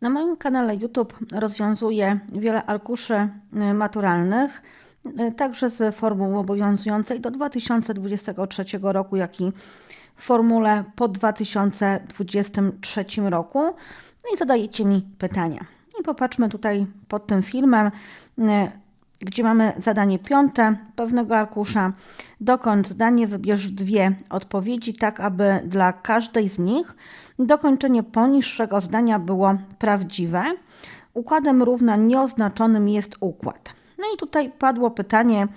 Na moim kanale YouTube rozwiązuję wiele arkuszy y, maturalnych, y, także z formuły obowiązującej do 2023 roku, jak i formule po 2023 roku. No i zadajecie mi pytania. I popatrzmy tutaj pod tym filmem, y, gdzie mamy zadanie piąte pewnego arkusza. Dokończ zdanie, wybierz dwie odpowiedzi, tak aby dla każdej z nich dokończenie poniższego zdania było prawdziwe. Układem równa nieoznaczonym jest układ. No i tutaj padło pytanie,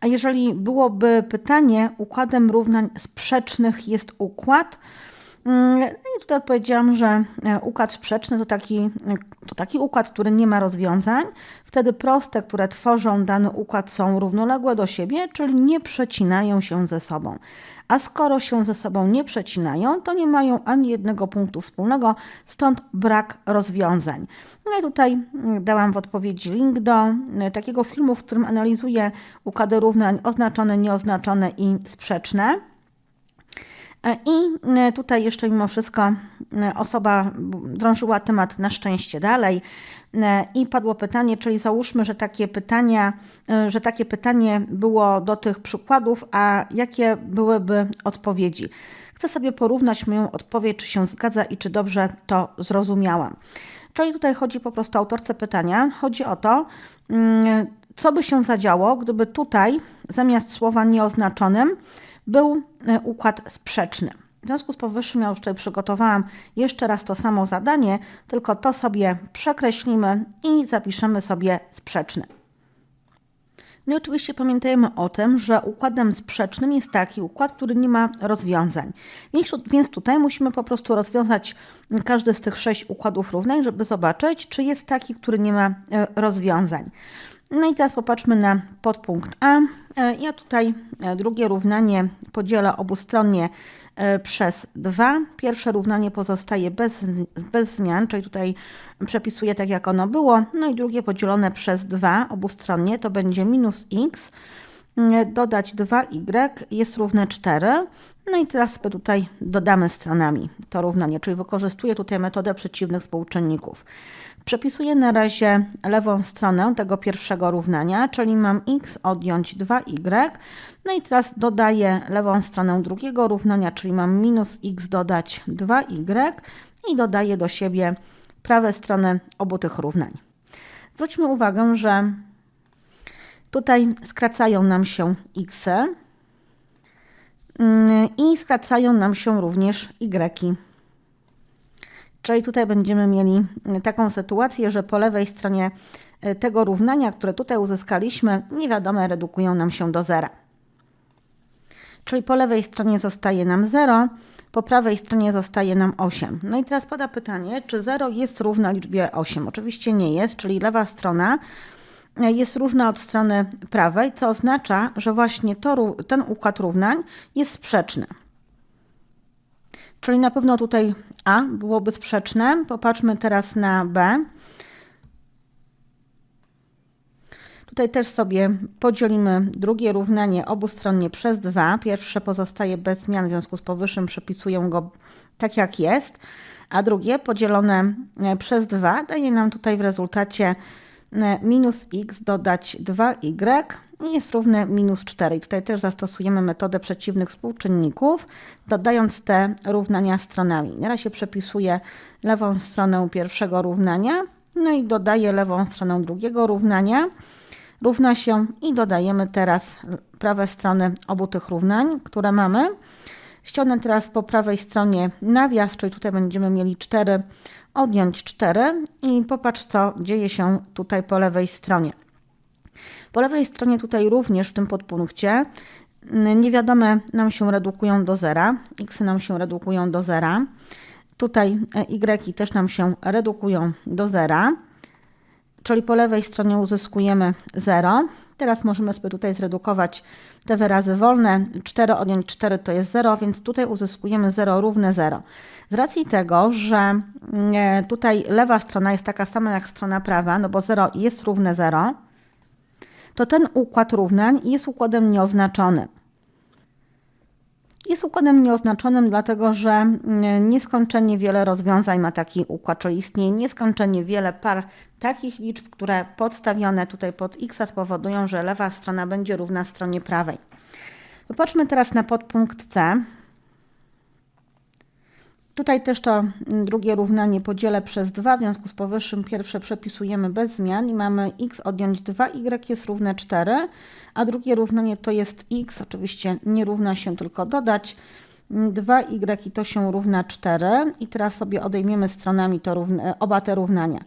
a jeżeli byłoby pytanie, układem równań sprzecznych jest układ, no i tutaj odpowiedziałam, że e, układ sprzeczny to taki, e, to taki układ, który nie ma rozwiązań. Wtedy proste, które tworzą dany układ są równoległe do siebie, czyli nie przecinają się ze sobą. A skoro się ze sobą nie przecinają, to nie mają ani jednego punktu wspólnego, stąd brak rozwiązań. No i tutaj mm, dałam w odpowiedzi link do e, takiego filmu, w którym analizuję układy równań oznaczone, nieoznaczone i sprzeczne. E, I e, tutaj jeszcze mimo wszystko e, osoba drążyła temat na szczęście dalej i padło pytanie, czyli załóżmy, że takie pytania, że takie pytanie było do tych przykładów, a jakie byłyby odpowiedzi? Chcę sobie porównać moją odpowiedź, czy się zgadza i czy dobrze to zrozumiałam. Czyli tutaj chodzi po prostu autorce pytania. Chodzi o to, mm, co by się zadziało, gdyby tutaj zamiast słowa nieoznaczonym był e, układ sprzeczny. W związku z powyższym ja już tutaj przygotowałam jeszcze raz to samo zadanie, tylko to sobie przekreślimy i zapiszemy sobie sprzeczny. No i oczywiście pamiętajmy o tym, że układem sprzecznym jest taki układ, który nie ma rozwiązań. Więc tutaj musimy po prostu rozwiązać każdy z tych sześć układów równań, żeby zobaczyć, czy jest taki, który nie ma e, rozwiązań. No i teraz popatrzmy na podpunkt A. E, ja tutaj e, drugie równanie podzielę obustronnie e, przez 2. Pierwsze równanie pozostaje bez, bez zmian, czyli tutaj przepisuję tak jak ono było. No i drugie podzielone przez 2 obustronnie to będzie minus x dodać 2y jest równe 4. No i teraz tutaj dodamy stronami to równanie, czyli wykorzystuję tutaj metodę przeciwnych współczynników. Przepisuję na razie lewą stronę tego pierwszego równania, czyli mam x odjąć 2y. No i teraz dodaję lewą stronę drugiego równania, czyli mam minus x dodać 2y i dodaję do siebie prawe strony obu tych równań. Zwróćmy uwagę, że tutaj skracają nam się x mm, i skracają nam się również y. Czyli tutaj będziemy mieli taką sytuację, że po lewej stronie e, tego równania, które tutaj uzyskaliśmy, niewiadome redukują nam się do zera. Czyli po lewej stronie zostaje nam 0, po prawej stronie zostaje nam 8. No i teraz pada pytanie, czy 0 jest równa liczbie 8? Oczywiście nie jest, czyli lewa strona jest różna od strony prawej, co oznacza, że właśnie to, ten układ równań jest sprzeczny. Czyli na pewno tutaj A byłoby sprzeczne. Popatrzmy teraz na B. Tutaj też sobie podzielimy drugie równanie obustronnie przez 2. Pierwsze pozostaje bez zmian, w związku z powyższym przepisuję go tak jak jest, a drugie podzielone e, przez 2 daje nam tutaj w rezultacie minus x dodać 2y i jest równe minus 4. I tutaj też zastosujemy metodę przeciwnych współczynników, dodając te równania stronami. Na razie przepisuję lewą stronę pierwszego równania, no i dodaję lewą stronę drugiego równania. Równa się i dodajemy teraz prawe strony obu tych równań, które mamy. Ściągnę teraz po prawej stronie nawias, czyli tutaj będziemy mieli 4 odjąć 4 i popatrz, co dzieje się tutaj po lewej stronie. Po lewej stronie tutaj również w tym podpunkcie niewiadome nam się redukują do zera, x nam się redukują do zera. Tutaj y też nam się redukują do zera, czyli po lewej stronie uzyskujemy 0. Teraz możemy sobie tutaj zredukować te wyrazy wolne. 4 odjąć 4 to jest 0, więc tutaj uzyskujemy 0 równe 0. Z racji tego, że mm, e, tutaj lewa strona jest taka sama jak strona prawa, no bo 0 jest równe 0, to ten układ równań jest układem nieoznaczonym. Jest układem nieoznaczonym, dlatego że mm, nieskończenie wiele rozwiązań ma taki układ, czyli istnieje nieskończenie wiele par takich liczb, które podstawione tutaj pod x spowodują, że lewa strona będzie równa stronie prawej. Popatrzmy teraz na podpunkt C. Tutaj też to drugie równanie podzielę przez 2, w związku z powyższym pierwsze przepisujemy bez zmian i mamy x odjąć 2y jest równe 4, a drugie równanie to jest x, oczywiście nie równa się, tylko dodać 2y i to się równa 4 i teraz sobie odejmiemy stronami to równe, oba te równania.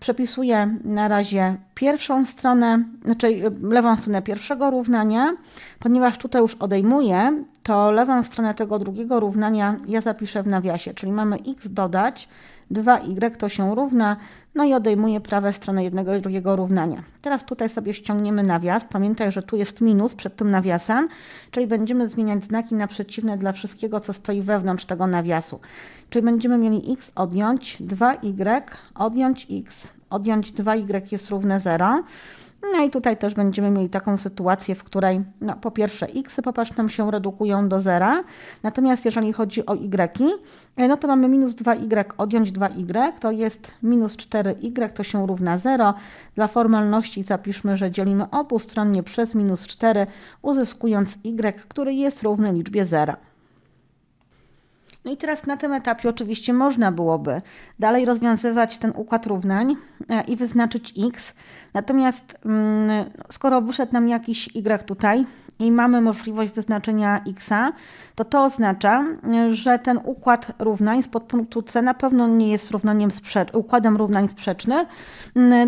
Przepisuję na razie pierwszą stronę, znaczy lewą stronę pierwszego równania. Ponieważ tutaj już odejmuję, to lewą stronę tego drugiego równania ja zapiszę w nawiasie, czyli mamy x dodać 2y to się równa, no i odejmuję prawe strony jednego i drugiego równania. Teraz tutaj sobie ściągniemy nawias. Pamiętaj, że tu jest minus przed tym nawiasem, czyli będziemy zmieniać znaki na przeciwne dla wszystkiego, co stoi wewnątrz tego nawiasu. Czyli będziemy mieli x odjąć 2y, odjąć x, odjąć 2y jest równe 0. No i tutaj też będziemy mieli taką sytuację, w której no, po pierwsze x popatrz nam się redukują do zera, natomiast jeżeli chodzi o y, no to mamy minus 2y odjąć 2y, to jest minus 4y, to się równa 0. Dla formalności zapiszmy, że dzielimy obustronnie przez minus 4, uzyskując y, który jest równy liczbie 0. No i teraz na tym etapie oczywiście można byłoby dalej rozwiązywać ten układ równań e, i wyznaczyć x. Natomiast mm, skoro wyszedł nam jakiś y tutaj i mamy możliwość wyznaczenia x, to to oznacza, że ten układ równań z podpunktu C na pewno nie jest równaniem układem równań sprzeczny,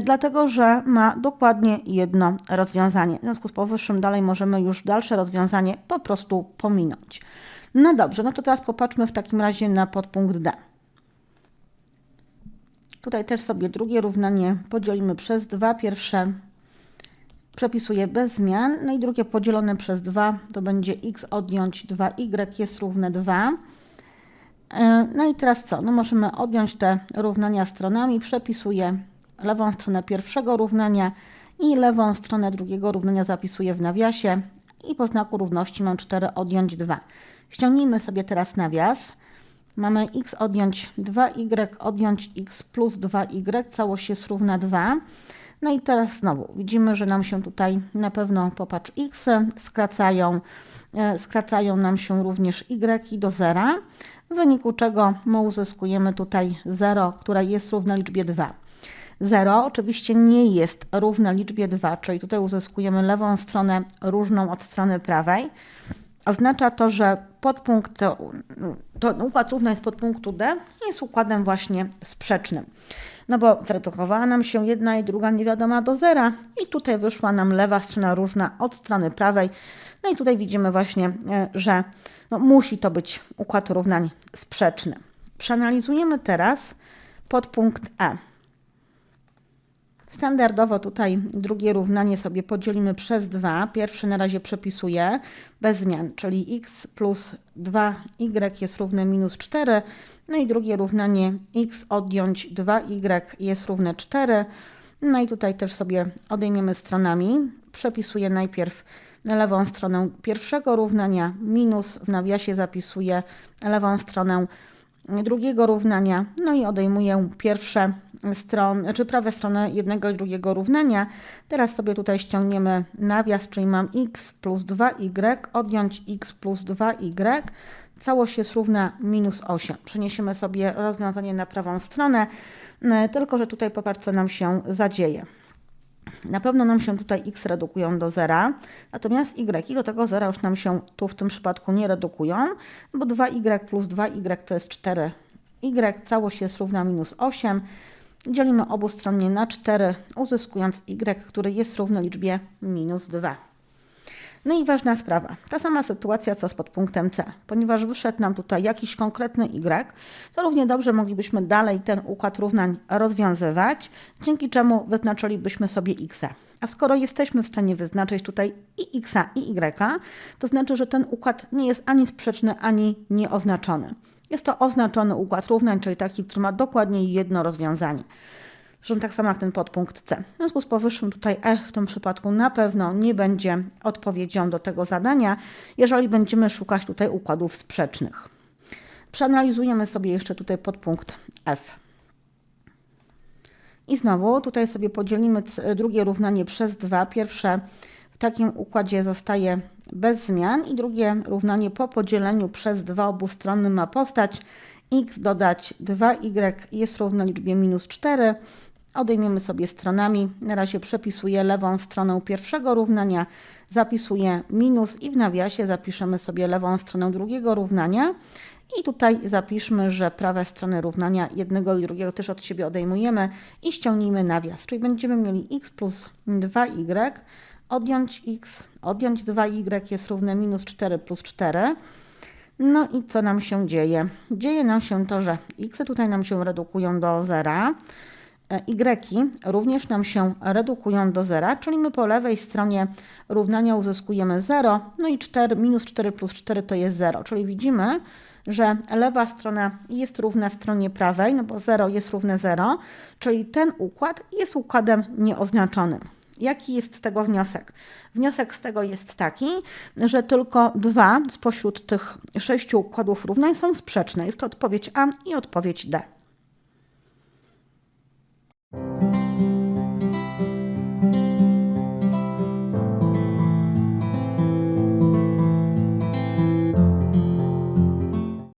dlatego że ma dokładnie jedno rozwiązanie. W związku z powyższym dalej możemy już dalsze rozwiązanie po prostu pominąć. No dobrze, no to teraz popatrzmy w takim razie na podpunkt D. Tutaj też sobie drugie równanie podzielimy przez 2. Pierwsze przepisuję bez zmian, no i drugie podzielone przez 2 to będzie x odjąć 2y jest równe 2. E, no i teraz co? No możemy odjąć te równania stronami. Przepisuję lewą stronę pierwszego równania i lewą stronę drugiego równania zapisuję w nawiasie i po znaku równości mam 4 odjąć 2. Ściągnijmy sobie teraz nawias. Mamy x odjąć 2y, odjąć x plus 2y, całość jest równa 2. No i teraz znowu widzimy, że nam się tutaj na pewno, popatrz, x skracają, e, skracają nam się również y do zera, w wyniku czego my uzyskujemy tutaj 0, która jest równa liczbie 2. 0 oczywiście nie jest równe liczbie 2, czyli tutaj uzyskujemy lewą stronę różną od strony prawej. Oznacza to, że podpunkt, to, układ równań z podpunktu D jest układem właśnie sprzecznym. No bo zredukowała nam się jedna i druga niewiadoma do zera i tutaj wyszła nam lewa strona różna od strony prawej. No i tutaj widzimy właśnie, e, że no musi to być układ równań sprzeczny. Przeanalizujemy teraz podpunkt E. Standardowo tutaj drugie równanie sobie podzielimy przez 2. Pierwsze na razie przepisuję bez zmian, czyli x plus 2y jest równe minus 4. No i drugie równanie x odjąć 2y jest równe 4. No i tutaj też sobie odejmiemy stronami. Przepisuję najpierw lewą stronę pierwszego równania, minus w nawiasie zapisuję lewą stronę drugiego równania, no i odejmuję pierwsze strony, czy prawe strony jednego i drugiego równania. Teraz sobie tutaj ściągniemy nawias, czyli mam x plus 2y, odjąć x plus 2y, całość jest równa minus 8. Przeniesiemy sobie rozwiązanie na prawą stronę, tylko że tutaj popatrz, co nam się zadzieje. Na pewno nam się tutaj x redukują do zera, natomiast y do tego zera już nam się tu w tym przypadku nie redukują, bo 2y plus 2y to jest 4y, całość jest równa minus 8. Dzielimy obustronnie na 4, uzyskując y, który jest równy liczbie minus 2. No i ważna sprawa, ta sama sytuacja co z podpunktem C. Ponieważ wyszedł nam tutaj jakiś konkretny y, to równie dobrze moglibyśmy dalej ten układ równań rozwiązywać, dzięki czemu wyznaczylibyśmy sobie x. A skoro jesteśmy w stanie wyznaczyć tutaj i x i y, to znaczy, że ten układ nie jest ani sprzeczny, ani nieoznaczony. Jest to oznaczony układ równań, czyli taki, który ma dokładnie jedno rozwiązanie. Zresztą tak samo jak ten podpunkt C. W związku z powyższym tutaj E w tym przypadku na pewno nie będzie odpowiedzią do tego zadania, jeżeli będziemy szukać tutaj układów sprzecznych. Przeanalizujemy sobie jeszcze tutaj podpunkt F. I znowu tutaj sobie podzielimy drugie równanie przez 2. Pierwsze w takim układzie zostaje bez zmian i drugie równanie po podzieleniu przez 2 obustronny ma postać x dodać 2y jest równe liczbie minus 4. Odejmiemy sobie stronami. Na razie przepisuję lewą stronę pierwszego równania, zapisuję minus i w nawiasie zapiszemy sobie lewą stronę drugiego równania. I tutaj zapiszmy, że prawe strony równania jednego i drugiego też od siebie odejmujemy i ściągnijmy nawias. Czyli będziemy mieli x plus 2y, odjąć x, odjąć 2y jest równe minus 4 plus 4. No i co nam się dzieje? Dzieje nam się to, że x tutaj nam się redukują do zera, y również nam się redukują do zera, czyli my po lewej stronie równania uzyskujemy 0, no i 4, minus 4 plus 4 to jest 0, czyli widzimy, że lewa strona jest równa stronie prawej, no bo 0 jest równe 0, czyli ten układ jest układem nieoznaczonym. Jaki jest z tego wniosek? Wniosek z tego jest taki, że tylko dwa spośród tych sześciu układów równań są sprzeczne. Jest to odpowiedź A i odpowiedź D. Thank you.